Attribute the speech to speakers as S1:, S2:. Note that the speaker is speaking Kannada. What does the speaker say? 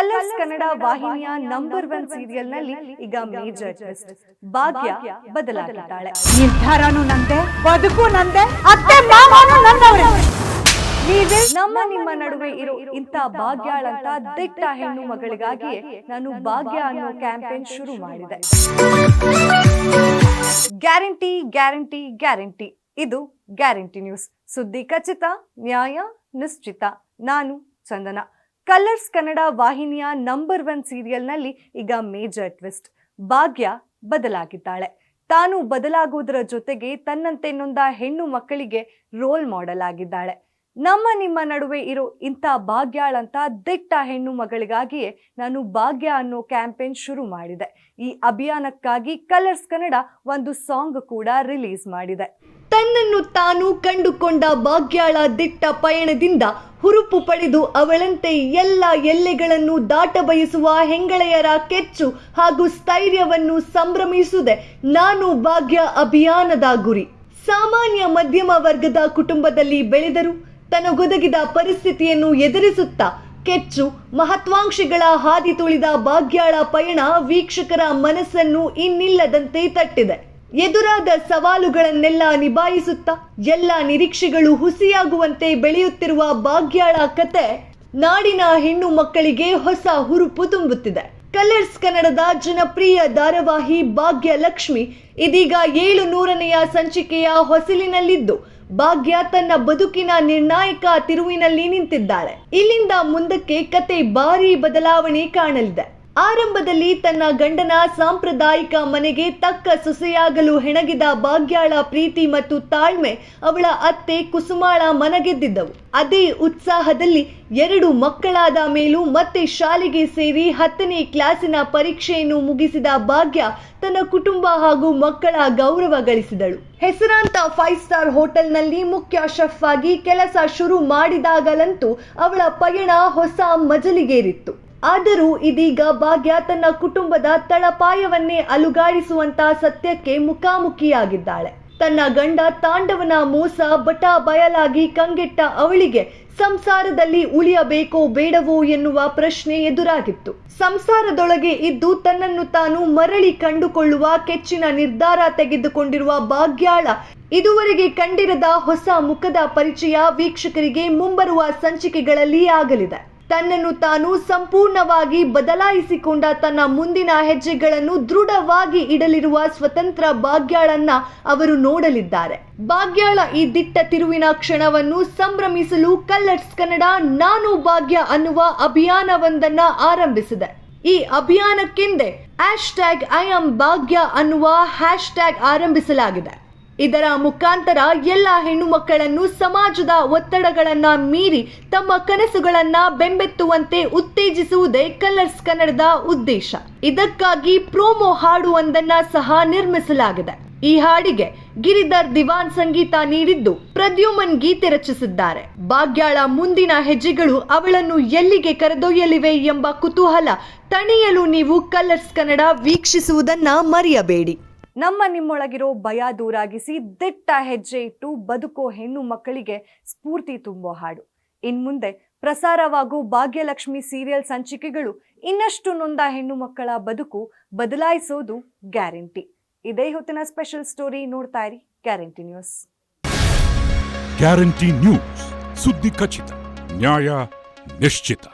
S1: ಕಲರ್ಸ್ ಕನ್ನಡ ವಾಹಿನಿಯ ನಂಬರ್ ಒನ್ ಸೀರಿಯಲ್ನಲ್ಲಿ ಈಗ ಮೇಜರ್ ಟ್ವಿಸ್ಟ್ ಭಾಗ್ಯ ಬದಲಾಗಿದ್ದಾಳೆ
S2: ನಿರ್ಧಾರನು ನಂದೆ ಬದುಕು ನಂದೆ ಅತ್ತೆ ನನ್ನವ್ರೆ
S1: ನಮ್ಮ ನಿಮ್ಮ ನಡುವೆ ಇರೋ ಇಂಥ ಭಾಗ್ಯಾಳಂತ ದಿಟ್ಟ ಹೆಣ್ಣು ಮಗಳಿಗಾಗಿಯೇ ನಾನು ಭಾಗ್ಯ ಅನ್ನೋ ಕ್ಯಾಂಪೇನ್ ಶುರು ಮಾಡಿದೆ. ಗ್ಯಾರಂಟಿ ಗ್ಯಾರಂಟಿ ಗ್ಯಾರಂಟಿ ಇದು ಗ್ಯಾರಂಟಿ ನ್ಯೂಸ್ ಸುದ್ದಿ ಖಚಿತ ನ್ಯಾಯ ನಿಶ್ಚಿತ. ನಾನು ಚಂದನ. ಕಲರ್ಸ್ ಕನ್ನಡ ವಾಹಿನಿಯ ನಂಬರ್ ಒನ್ ಸೀರಿಯಲ್ನಲ್ಲಿ ಈಗ ಮೇಜರ್ ಟ್ವಿಸ್ಟ್. ಭಾಗ್ಯ ಬದಲಾಗಿದ್ದಾಳೆ. ತಾನು ಬದಲಾಗುವುದರ ಜೊತೆಗೆ ತನ್ನಂತೆ ನೊಂದ ಹೆಣ್ಣು ಮಕ್ಕಳಿಗೆ ರೋಲ್ ಮಾಡೆಲ್ ಆಗಿದ್ದಾಳೆ. ನಮ್ಮ ನಿಮ್ಮ ನಡುವೆ ಇರೋ ಇಂಥ ಭಾಗ್ಯಾಳಂತ ದಿಟ್ಟ ಹೆಣ್ಣು ಮಗಳಿಗಾಗಿಯೇ ನಾನು ಭಾಗ್ಯ ಅನ್ನೋ ಕ್ಯಾಂಪೇನ್ ಶುರು ಮಾಡಿದೆ. ಈ ಅಭಿಯಾನಕ್ಕಾಗಿ ಕಲರ್ಸ್ ಕನ್ನಡ ಒಂದು ಸಾಂಗ್ ಕೂಡ ರಿಲೀಸ್ ಮಾಡಿದೆ. ತನ್ನನ್ನು ತಾನು ಕಂಡುಕೊಂಡ ಭಾಗ್ಯಾಳ ದಿಟ್ಟ ಪಯಣದಿಂದ ಹುರುಪು ಪಡೆದು ಅವಳಂತೆ ಎಲ್ಲ ಎಲ್ಲೆಗಳನ್ನು ದಾಟ ಬಯಸುವ ಹೆಂಗಳೆಯರ ಕೆಚ್ಚು ಹಾಗೂ ಸ್ಥೈರ್ಯವನ್ನು ಸಂಭ್ರಮಿಸುವುದೇ ನಾನು ಭಾಗ್ಯ ಅಭಿಯಾನದ ಗುರಿ. ಸಾಮಾನ್ಯ ಮಧ್ಯಮ ವರ್ಗದ ಕುಟುಂಬದಲ್ಲಿ ಬೆಳೆದರು ತನಗೊದಗಿದ ಪರಿಸ್ಥಿತಿಯನ್ನು ಎದುರಿಸುತ್ತಾ ಕೆಚ್ಚು ಮಹತ್ವಾಂಕ್ಷೆಗಳ ಹಾದಿ ತುಳಿದ ಭಾಗ್ಯಾಳ ಪಯಣ ವೀಕ್ಷಕರ ಮನಸ್ಸನ್ನು ಇನ್ನಿಲ್ಲದಂತೆ ತಟ್ಟಿದೆ. ಎದುರಾದ ಸವಾಲುಗಳನ್ನೆಲ್ಲ ನಿಭಾಯಿಸುತ್ತಾ ಎಲ್ಲ ನಿರೀಕ್ಷೆಗಳು ಹುಸಿಯಾಗುವಂತೆ ಬೆಳೆಯುತ್ತಿರುವ ಭಾಗ್ಯಾಳ ಕತೆ ನಾಡಿನ ಹೆಣ್ಣು ಮಕ್ಕಳಿಗೆ ಹೊಸ ಹುರುಪು ತುಂಬುತ್ತಿದೆ. ಕಲರ್ಸ್ ಕನ್ನಡದ ಜನಪ್ರಿಯ ಧಾರಾವಾಹಿ ಭಾಗ್ಯ ಲಕ್ಷ್ಮಿ ಇದೀಗ ಏಳು ನೂರನೆಯ ಸಂಚಿಕೆಯ ಹೊಸಲಿನಲ್ಲಿದ್ದು, ಭಾಗ್ಯ ತನ್ನ ಬದುಕಿನ ನಿರ್ಣಾಯಕ ತಿರುವಿನಲ್ಲಿ ನಿಂತಿದ್ದಾಳೆ ಇಲ್ಲಿಂದ ಮುಂದಕ್ಕೆ ಕತೆ ಭಾರಿ ಬದಲಾವಣೆ ಕಾಣಲಿದೆ. ಆರಂಭದಲ್ಲಿ ತನ್ನ ಗಂಡನ ಸಾಂಪ್ರದಾಯಿಕ ಮನೆಗೆ ತಕ್ಕ ಸೊಸೆಯಾಗಲು ಹೆಣಗಿದ ಭಾಗ್ಯಾಳ ಪ್ರೀತಿ ಮತ್ತು ತಾಳ್ಮೆ ಅವಳ ಅತ್ತೆ ಕುಸುಮಾಳ ಮನಗೆದ್ದಿದ್ದವು. ಅದೇ ಉತ್ಸಾಹದಲ್ಲಿ ಎರಡು ಮಕ್ಕಳಾದ ಮೇಲೂ ಮತ್ತೆ ಶಾಲೆಗೆ ಸೇರಿ ಹತ್ತನೇ ಕ್ಲಾಸಿನ ಪರೀಕ್ಷೆಯನ್ನು ಮುಗಿಸಿದ ಭಾಗ್ಯ ತನ್ನ ಕುಟುಂಬ ಹಾಗೂ ಮಕ್ಕಳ ಗೌರವ ಗಳಿಸಿದಳು. ಹೆಸರಾಂತ ಫೈವ್ ಸ್ಟಾರ್ ಹೋಟೆಲ್ನಲ್ಲಿ ಮುಖ್ಯ ಶೆಫ್ ಆಗಿ ಕೆಲಸ ಶುರು ಮಾಡಿದಾಗಲಂತೂ ಅವಳ ಪಯಣ ಹೊಸ ಮಜಲಿಗೇರಿತ್ತು. ಆದರೂ ಇದೀಗ ಭಾಗ್ಯ ತನ್ನ ಕುಟುಂಬದ ತಳಪಾಯವನ್ನೇ ಅಲುಗಾಡಿಸುವಂತ ಸತ್ಯಕ್ಕೆ ಮುಖಾಮುಖಿಯಾಗಿದ್ದಾಳೆ. ತನ್ನ ಗಂಡ ತಾಂಡವನ ಮೋಸ ಬಟ ಬಯಲಾಗಿ ಕಂಗೆಟ್ಟ ಅವಳಿಗೆ ಸಂಸಾರದಲ್ಲಿ ಉಳಿಯಬೇಕೋ ಬೇಡವೋ ಎನ್ನುವ ಪ್ರಶ್ನೆ ಎದುರಾಗಿತ್ತು. ಸಂಸಾರದೊಳಗೆ ಇದ್ದು ತನ್ನನ್ನು ತಾನು ಮರಳಿ ಕಂಡುಕೊಳ್ಳುವ ಕೆಚ್ಚಿನ ನಿರ್ಧಾರ ತೆಗೆದುಕೊಂಡಿರುವ ಭಾಗ್ಯಾಳ ಇದುವರೆಗೆ ಕಂಡಿರದ ಹೊಸ ಮುಖದ ಪರಿಚಯ ವೀಕ್ಷಕರಿಗೆ ಮುಂಬರುವ ಸಂಚಿಕೆಗಳಲ್ಲಿ ಆಗಲಿದೆ. ತನ್ನನ್ನು ತಾನು ಸಂಪೂರ್ಣವಾಗಿ ಬದಲಾಯಿಸಿಕೊಂಡ ತನ್ನ ಮುಂದಿನ ಹೆಜ್ಜೆಗಳನ್ನು ದೃಢವಾಗಿ ಇಡಲಿರುವ ಸ್ವತಂತ್ರ ಭಾಗ್ಯಾಳನ್ನ ಅವರು ನೋಡಲಿದ್ದಾರೆ. ಭಾಗ್ಯಾಳ ಈ ದಿಟ್ಟ ತಿರುವಿನ ಕ್ಷಣವನ್ನು ಸಂಭ್ರಮಿಸಲು ಕಲ್ಲರ್ಸ್ ಕನ್ನಡ ನಾನು ಭಾಗ್ಯ ಅನ್ನುವ ಅಭಿಯಾನವೊಂದನ್ನ ಆರಂಭಿಸಿದೆ. ಈ ಅಭಿಯಾನಕ್ಕೆಂದೇ ಹ್ಯಾಶ್ ಟ್ಯಾಗ್ ಐ ಆಮ್ ಭಾಗ್ಯ ಅನ್ನುವ ಹ್ಯಾಶ್ ಟ್ಯಾಗ್ ಆರಂಭಿಸಲಾಗಿದೆ. ಇದರ ಮುಖಾಂತರ ಎಲ್ಲ ಹೆಣ್ಣು ಮಕ್ಕಳನ್ನು ಸಮಾಜದ ಒತ್ತಡಗಳನ್ನ ಮೀರಿ ತಮ್ಮ ಕನಸುಗಳನ್ನ ಬೆಂಬೆತ್ತುವಂತೆ ಉತ್ತೇಜಿಸುವುದೇ ಕಲರ್ಸ್ ಕನ್ನಡದ ಉದ್ದೇಶ. ಇದಕ್ಕಾಗಿ ಪ್ರೋಮೋ ಹಾಡು ಒಂದನ್ನ ಸಹ ನಿರ್ಮಿಸಲಾಗಿದೆ. ಈ ಹಾಡಿಗೆ ಗಿರಿಧರ್ ದಿವಾನ್ ಸಂಗೀತ ನೀಡಿದ್ದು ಪ್ರದ್ಯುಮನ್ ಗೀತೆ ರಚಿಸಿದ್ದಾರೆ. ಭಾಗ್ಯಾಳ ಮುಂದಿನ ಹೆಜ್ಜೆಗಳು ಅವಳನ್ನು ಎಲ್ಲಿಗೆ ಕರೆದೊಯ್ಯಲಿವೆ ಎಂಬ ಕುತೂಹಲ ತಣಿಯಲು ನೀವು ಕಲರ್ಸ್ ಕನ್ನಡ ವೀಕ್ಷಿಸುವುದನ್ನ ಮರೆಯಬೇಡಿ. ನಮ್ಮ ನಿಮ್ಮೊಳಗಿರೋ ಭಯ ದೂರಾಗಿಸಿ ದಿಟ್ಟ ಹೆಜ್ಜೆ ಇಟ್ಟು ಬದುಕೋ ಹೆಣ್ಣು ಮಕ್ಕಳಿಗೆ ಸ್ಫೂರ್ತಿ ತುಂಬೋ ಹಾಡು. ಇನ್ಮುಂದೆ ಪ್ರಸಾರವಾಗೋ ಭಾಗ್ಯಲಕ್ಷ್ಮಿ ಸೀರಿಯಲ್ ಸಂಚಿಕೆಗಳು ಇನ್ನಷ್ಟು ನೊಂದ ಹೆಣ್ಣು ಮಕ್ಕಳ ಬದುಕು ಬದಲಾಯಿಸೋದು ಗ್ಯಾರಂಟಿ. ಇದೇ ಹೊತ್ತಿನ ಸ್ಪೆಷಲ್ ಸ್ಟೋರಿ ನೋಡ್ತಾ ಇರಿ ಗ್ಯಾರಂಟಿ ನ್ಯೂಸ್.
S3: Guarantee news. ಸುದ್ದಿ ಖಚಿತ, ನ್ಯಾಯ ನಿಶ್ಚಿತ.